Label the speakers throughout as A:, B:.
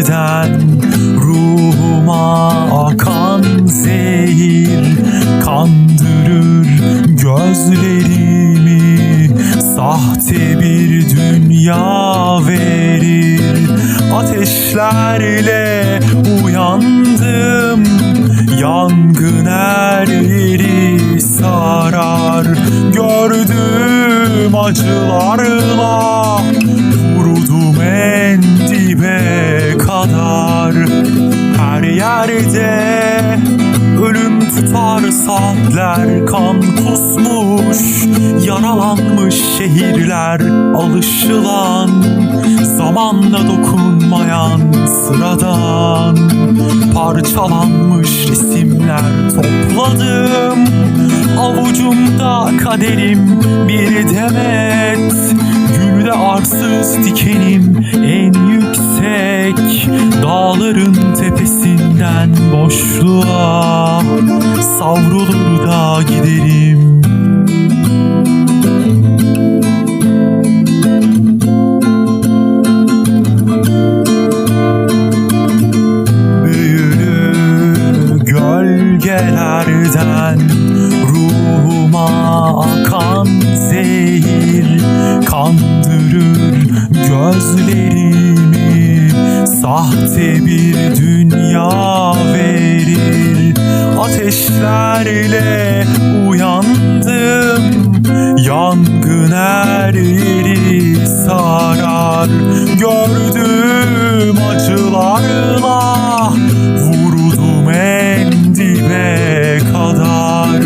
A: zehirden Ruhuma akan zehir Kandırır gözlerimi. Sahte bir dünya verir. Ateşlerle uyandım. Yangın her sarar. Gördüğüm acılarla kadar. Her yerde Ölüm tutar saatler kan kusmuş Yaralanmış şehirler alışılan Zamanla dokunmayan sıradan Parçalanmış resimler topladım. Avucumda kaderim bir demet Gülde arsız dikenim en yüksek Dağların tepesinden boşluğa Savrulur da giderim. Büyülü gölgelerden Ruhuma akan zehir Kandırır gözlerimi Sahte bir dünya verir. Ateşlerle uyandım. Yangın her yeri sarar. Gördüm acılarla Vurdum en dibe kadar.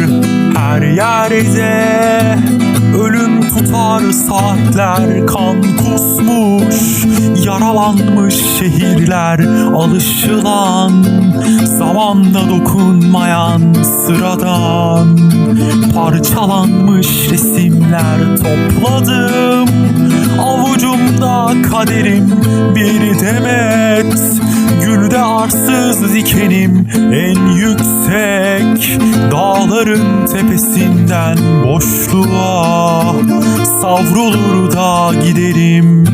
A: Her yerde ölüm tutar saatler Kan kusmuş. Yaralanmış şehirler Alışılan zamanla dokunmayan sıradan. Parçalanmış resimler topladım. Avucumda kaderim bir demet arsız dikenim en yüksek Dağların tepesinden boşluğa Savrulur da giderim